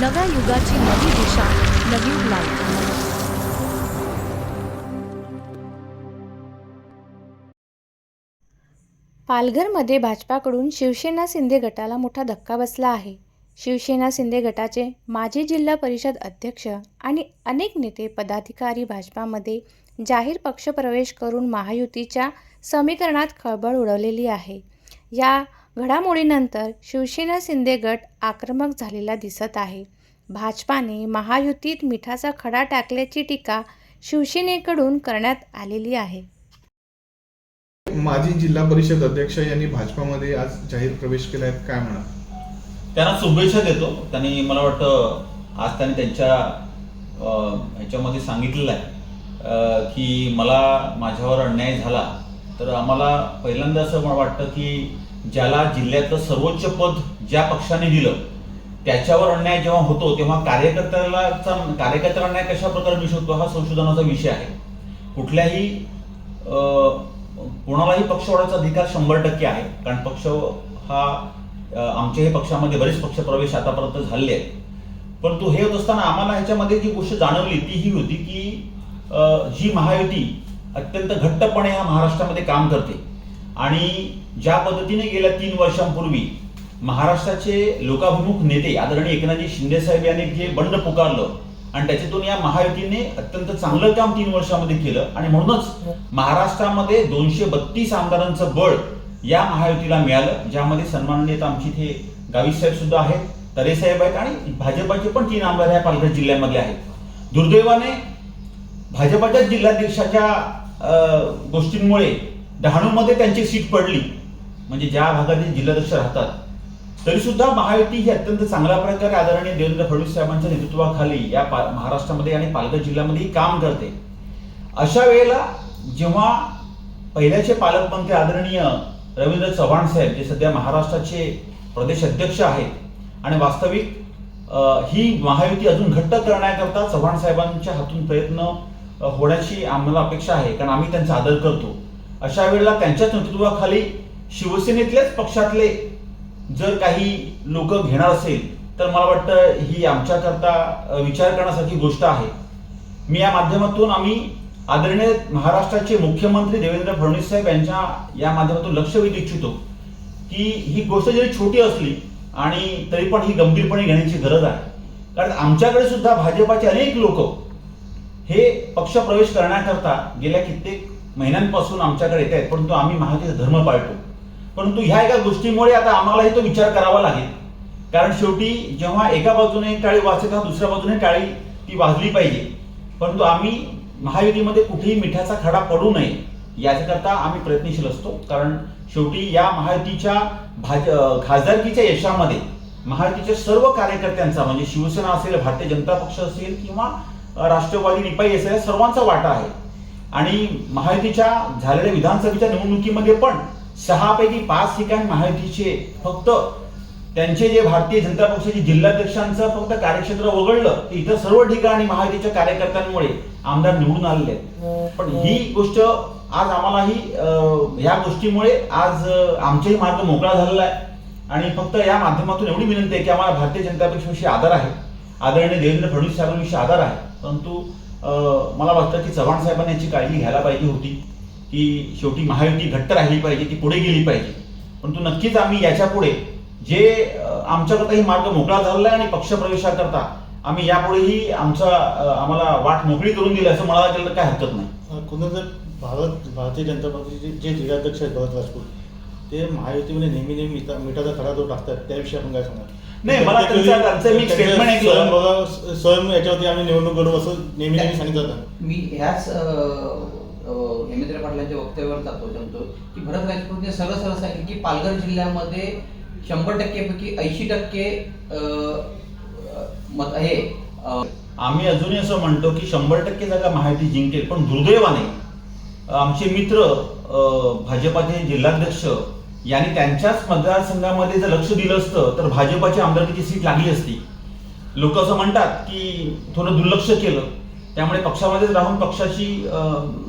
नव्या युगाची नवी दिशा नवी लाईफ पालघरमध्ये भाजपाकडून शिवसेना शिंदे गटाला मोठा धक्का बसला आहे. शिवसेना शिंदे गटाचे माजी जिल्हा परिषद अध्यक्ष आणि अनेक नेते पदाधिकारी भाजपामध्ये जाहीर पक्षप्रवेश करून महायुतीच्या समीकरणात खळबळ उडवलेली आहे. या घडामोडीनंतर शिवसेना शिंदे गट आक्रमक झालेला दिसत आहे. भाजपाने महायुतीत मिठाचा खडा टाकल्याची टीका शिवसेनेकडून करण्यात आलेली आहे. माजी जिल्हा परिषद अध्यक्ष यांनी भाजपामध्ये आज जाहीर प्रवेश केला आहे काय म्हणा त्यांना शुभेच्छा देतो. त्यांनी मला वाटतं आज त्यांनी त्यांच्या ह्याच्यामध्ये सांगितलेलं आहे की मला माझ्यावर अन्याय झाला तर आम्हाला पहिल्यांदा असं मला वाटतं की ज्याला जिल्ह्यातलं सर्वोच्च पद ज्या पक्षाने दिलं त्याच्यावर अन्याय जेव्हा होतो तेव्हा कार्यकर्त्याला कार्यकर्त्याला अन्याय कशा प्रकारे मिळू शकतो हा संशोधनाचा विषय आहे. कुठल्याही कोणालाही पक्ष वाढायचा अधिकार शंभर टक्के आहे. कारण पक्ष हा आमच्याही पक्षामध्ये बरेच पक्ष प्रवेश आतापर्यंत झाले आहेत. परंतु हे होत असताना आम्हाला ह्याच्यामध्ये जी गोष्ट जाणवली ती ही होती की जी महायुती अत्यंत घट्टपणे ह्या महाराष्ट्रामध्ये काम करते. आणि ज्या पद्धतीने गेल्या तीन वर्षांपूर्वी महाराष्ट्राचे लोकाभिमुख नेते आदरणीय एकनाथजी शिंदे साहेब यांनी जे बंड पुकारलं आणि त्याच्यातून या महायुतीने अत्यंत चांगलं काम तीन वर्षामध्ये केलं आणि म्हणूनच महाराष्ट्रामध्ये दोनशे बत्तीस आमदारांचं बळ या महायुतीला मिळालं ज्यामध्ये सन्माननीय आमची इथे गावी साहेब सुद्धा आहेत तरे साहेब आहेत आणि भाजपाचे पण तीन आमदार या पालघर जिल्ह्यामध्ये आहेत. दुर्दैवाने भाजपाच्या जिल्हाध्यक्षाच्या अं, गोष्टींमुळे डहाणूमध्ये त्यांची सीट पडली. म्हणजे ज्या भागातील जिल्हाध्यक्ष राहतात. तरी सुद्धा महायुती ही अत्यंत चांगल्या प्रकारे आदरणीय देवेंद्र फडणवीस साहेबांच्या नेतृत्वाखाली या पा- महाराष्ट्रामध्ये आणि पालघर जिल्ह्यामध्ये काम करते. अशा वेळेला जेव्हा पहिल्याचे पालकमंत्री आदरणीय रवींद्र चव्हाण साहेब जे सध्या महाराष्ट्राचे प्रदेश अध्यक्ष आहेत आणि वास्तविक ही महायुती अजून घट्ट करण्याकरता चव्हाण साहेबांच्या हातून प्रयत्न होण्याची आम्हाला अपेक्षा आहे. कारण आम्ही त्यांचा आदर करतो. अशा वेळेला त्यांच्याच नेतृत्वाखाली शिवसेनेतलेच पक्षातले जर काही लोक घेणार असेल तर मला वाटतं ही आमच्याकरता विचार करण्यासारखी गोष्ट आहे. मी या माध्यमातून आम्ही आदरणीय महाराष्ट्राचे मुख्यमंत्री देवेंद्र फडणवीस साहेब यांच्या या माध्यमातून लक्ष वेधू इच्छितो की ही गोष्ट जरी छोटी असली आणि तरी पण ही गंभीरपणे घेण्याची गरज आहे. कारण आमच्याकडे सुद्धा भाजपाचे अनेक लोक हे पक्ष प्रवेश करण्याकरता गेल्या कित्येक महिन्यांपासून आमच्याकडे येत आहेत परंतु आम्ही महायुतीचा धर्म पाळतो. परंतु ह्या एका गोष्टीमुळे आता आम्हालाही तो विचार करावा लागेल. कारण शेवटी जेव्हा एका बाजूने टाळी वाजते तेव्हा दुसऱ्या बाजूने टाळी ती वाजली पाहिजे. परंतु आम्ही महायुतीमध्ये कुठेही मिठाचा खडा पडू नये याच्याकरता आम्ही प्रयत्नशील असतो. कारण शेवटी या महायुतीच्या भाज खासदारकीच्या यशामध्ये महायुतीच्या सर्व कार्यकर्त्यांचा म्हणजे शिवसेना असेल भारतीय जनता पक्ष असेल किंवा राष्ट्रवादी निपाई असेल सर्वांचा वाटा आहे. आणि महायुतीच्या झालेल्या विधानसभेच्या निवडणुकीमध्ये पण सहापैकी पाच ठिकाणी महायुतीचे फक्त त्यांचे जे भारतीय जनता पक्षाचे जिल्हाध्यक्षांचं फक्त कार्यक्षेत्र वगळलं तर इतर सर्व ठिकाणी महायुतीच्या कार्यकर्त्यांमुळे आमदार निवडून आलेले आहेत. पण ही गोष्ट आज आम्हालाही अं, ह्या गोष्टीमुळे आज आमचेही आमचाही मार्ग मोकळा झालेला आहे. आणि फक्त या माध्यमातून एवढी विनंती आहे की आम्हाला भारतीय जनता पक्षाविषयी आदर आहे. आदरणीय देवेंद्र फडणवीस साहेबांविषयी आदर आहे. परंतु मला वाटतं की चव्हाण साहेबांनी याची काळजी घ्यायला पाहिजे होती की शेवटी महायुती घट्ट राहिली पाहिजे ती पुढे गेली पाहिजे. परंतु नक्कीच आम्ही याच्यापुढे जे अं, काही मार्ग मोकळा झालेला आहे आणि पक्षप्रवेशाकरता आम्ही यापुढेही आमचा आम्हाला वाट मोकळी करून दिली असं मला गेलं तर काय हरकत नाही. कुणा जर भारत भारतीय जनता पक्षाचे जे जिल्हाध्यक्ष आहेत भरत राजपूत ते महायुतीमध्ये नेहमी नेहमी मिठाचा खडा जो टाकतात त्याविषयी आपण काय सांगणार नाही, मला त्यांचं- त्यांचं मी ऐकलं. स्वयं बघा स्वयं याच्यावरती आम्ही निवडणूक लढू असं नेहमी नेहमी सांगितलं मी ह्याच हेमेंद्र पाटलांच्या वक्तव्यावर जातो सांगतो की भरत राजपूतने सरळ सरळ सांगितलं की पालघर जिल्ह्यामध्ये शंभर टक्केपैकी ऐंशी टक्के मत हे आम्ही अजूनही असं म्हणतो की शंभर टक्के जागा महायुती जिंकेल पण दुर्दैवाने आमचे मित्र भाजपाचे जिल्हाध्यक्ष यांनी त्यांच्याच मतदारसंघामध्ये जर लक्ष दिलं असतं तर भाजपाची आमदारकीची सीट लागली असती. लोक असं म्हणतात की थोडं दुर्लक्ष केलं. त्यामुळे पक्षामध्येच राहून पक्षाची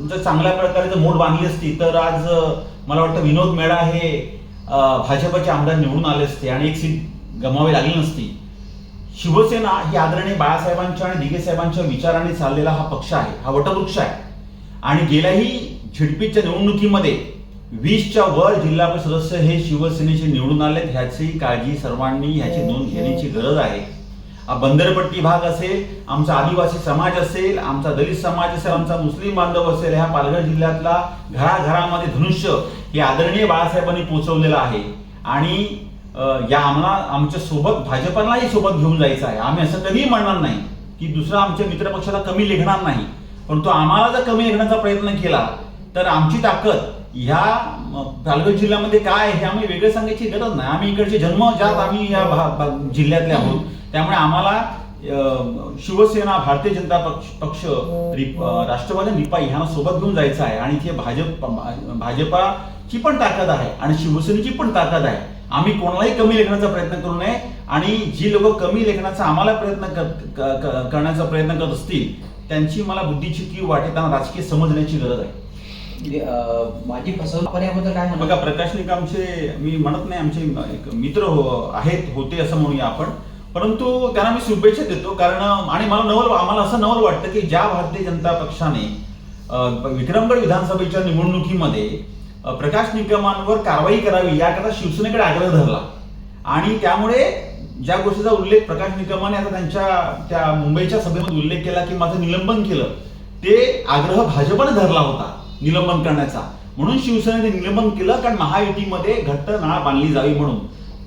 जर चांगल्या प्रकारे जर मोड बांधली असती तर आज मला वाटतं विनोद मेळा हे भाजपाचे आमदार निवडून आले असते आणि एक सीट गमावी लागली नसती. शिवसेना ही आदरणीय बाळासाहेबांच्या आणि दिगे साहेबांच्या विचाराने चाललेला हा पक्ष आहे हा वटवृक्ष आहे. आणि गेल्याही झिडपीच्या निवडणुकीमध्ये वीसच्या वर जिल्हा परिषद सदस्य हे शिवसेनेचे निवडून आले ह्याची काळजी सर्वांनी ह्याची नोंद घेण्याची गरज आहे. बंदरपट्टी भाग असेल आमचा आदिवासी समाज असेल आमचा दलित समाज असेल आमचा मुस्लिम बांधव असेल ह्या पालघर जिल्ह्यातला घराघरामध्ये धनुष्य हे आदरणीय बाळासाहेबांनी पोहोचवलेलं आहे. आणि या आम्हाला आमच्यासोबत भाजपालाही सोबत घेऊन जायचं आहे. आम्ही असं कधीही म्हणणार नाही की दुसरा आमच्या मित्रपक्षाला कमी लेखणार नाही. परंतु आम्हाला जर कमी लेखण्याचा प्रयत्न केला तर आमची ताकद ह्या पालघर जिल्ह्यामध्ये काय आहे हे आम्ही वेगळं सांगायची गरज नाही. आम्ही इकडचे जन्मजात आम्ही या जिल्ह्यातले आहोत. त्यामुळे आम्हाला शिवसेना भारतीय जनता पक्ष पक्ष राष्ट्रवादी निपाई ह्यांना सोबत घेऊन जायचं आहे. आणि इथे भाजप भाजपाची पण ताकद आहे आणि शिवसेनेची पण ताकद आहे. आम्ही कोणालाही कमी लेखण्याचा प्रयत्न करू नये आणि जी लोक कमी लेखण्याचा आम्हाला प्रयत्न करण्याचा प्रयत्न करत असतील त्यांची मला बुद्धीची कीव वाटे त्यांना राजकीय समजण्याची गरज आहे. माझी फसवणूक आपण याबद्दल काय बघा प्रकाश आमचे मी म्हणत नाही आमचे एक मित्र हो- आहेत होते असं म्हणूया आपण. परंतु त्यांना मी शुभेच्छा देतो कारण आणि मला नवल आम्हाला असं नवल वाटतं की ज्या भारतीय जनता पक्षाने विक्रमगड विधानसभेच्या निवडणुकीमध्ये प्रकाश निकमांवर कारवाई करावी याकरता शिवसेनेकडे आग्रह धरला. आणि त्यामुळे ज्या गोष्टीचा उल्लेख प्रकाश निकमाने आता त्यांच्या त्या मुंबईच्या सभेमध्ये उल्लेख केला की माझं निलंबन केलं ते आग्रह भाजपने धरला होता. निलंबन करण्याचा. म्हणून शिवसेनेने निलंबन केलं कारण महायुतीमध्ये घट्ट नाळ बांधली जावी म्हणून.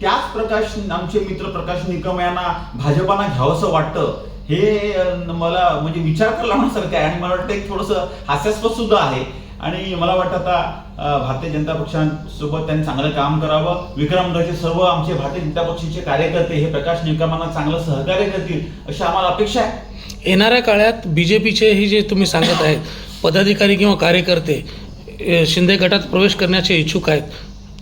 त्याच प्रकाश आमचे मित्र प्रकाश निकम यांना भाजपांना घ्यावंसं वाटतं. हे मला म्हणजे विचार करायला लावण्यासारखं आहे. आणि मला वाटतं एक थोडंसं हास्यास्पद सुद्धा आहे. आणि मला वाटतं आता भारतीय जनता पक्षांसोबत त्यांनी चांगलं काम करावं. विक्रमगडचे सर्व आमचे भारतीय जनता पक्षाचे कार्यकर्ते हे प्रकाश निकमांना चांगलं सहकार्य करतील अशी आम्हाला अपेक्षा आहे. येणाऱ्या काळात बीजेपीचे हे जे तुम्ही सांगत आहेत पदाधिकारी किंवा कार्यकर्ते शिंदे गटात प्रवेश करण्याचे इच्छुक आहेत.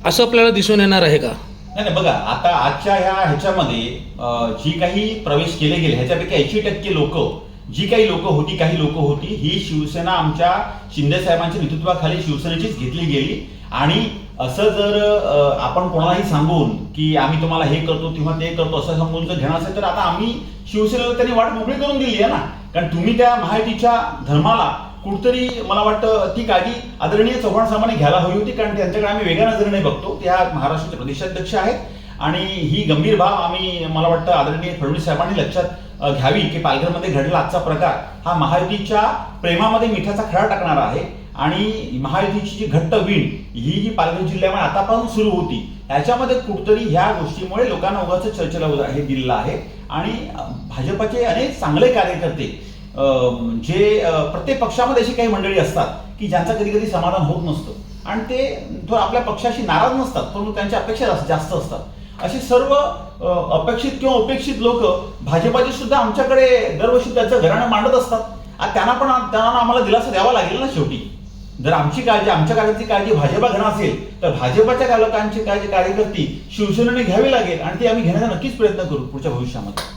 असं आपल्याला दिसून येणार आहे का? नाही नाही बघा आता आजच्या ह्या ह्याच्यामध्ये जी काही प्रवेश केले गेले ह्याच्यापैकी ऐंशी टक्के लोक जी काही लोक होती काही लोक होती ही शिवसेना आमच्या शिंदे साहेबांच्या नेतृत्वाखाली शिवसेनेचीच घेतली गेली. आणि असं जर आपण कोणालाही सांगून की आम्ही तुम्हाला हे करतो किंवा ते करतो असं सांगून जर घेणार असेल तर आता आम्ही शिवसेनेला त्यांनी वाट मोकळी करून दिली आहे ना. कारण तुम्ही त्या महायुतीच्या धर्माला कुठतरी मला वाटतं ती काळजी आदरणीय चव्हाण साहेबांनी घ्यायला हवी होती कारण त्यांच्याकडे आम्ही वेगळ्या नजरेने बघतो. त्या महाराष्ट्राचे प्रदेशाध्यक्ष आहेत आणि ही गंभीर बाब आम्ही मला वाटतं आदरणीय फडणवीस साहेबांनी लक्षात घ्यावी की पालघरमध्ये घडला आजचा प्रकार हा महायुतीच्या प्रेमामध्ये मिठाचा खडा टाकणारा आहे आणि महायुतीची जी घट्ट वीण ही जी पालघर जिल्ह्यामध्ये आतापासून सुरू होती याच्यामध्ये कुठतरी ह्या गोष्टीमुळे लोकांना उगाच चर्चेला हे दिलेलं आहे. आणि भाजपाचे अनेक चांगले कार्यकर्ते जे प्रत्येक पक्षामध्ये अशी काही मंडळी असतात की ज्यांचं कधी कधी समाधान होत नसतं. आणि ते थोडं आपल्या पक्षाशी नाराज नसतात परंतु त्यांच्या अपेक्षा जास्त- असतात. असे सर्व अपेक्षित किंवा उपेक्षित लोक भाजपाचे सुद्धा आमच्याकडे दरवर्षी त्यांचं घराणं मांडत असतात. आणि त्यांना पण त्यांना आम्हाला दिलासा द्यावा लागेल ना शेवटी. जर आमची काळजी आमच्या कार्याची काळजी भाजपा घेणं असेल तर भाजपाच्या लोकांची काळजी कार्यकर्ती शिवसेनेने घ्यावी लागेल आणि ती आम्ही घेण्याचा नक्कीच प्रयत्न करू पुढच्या भविष्यामध्ये.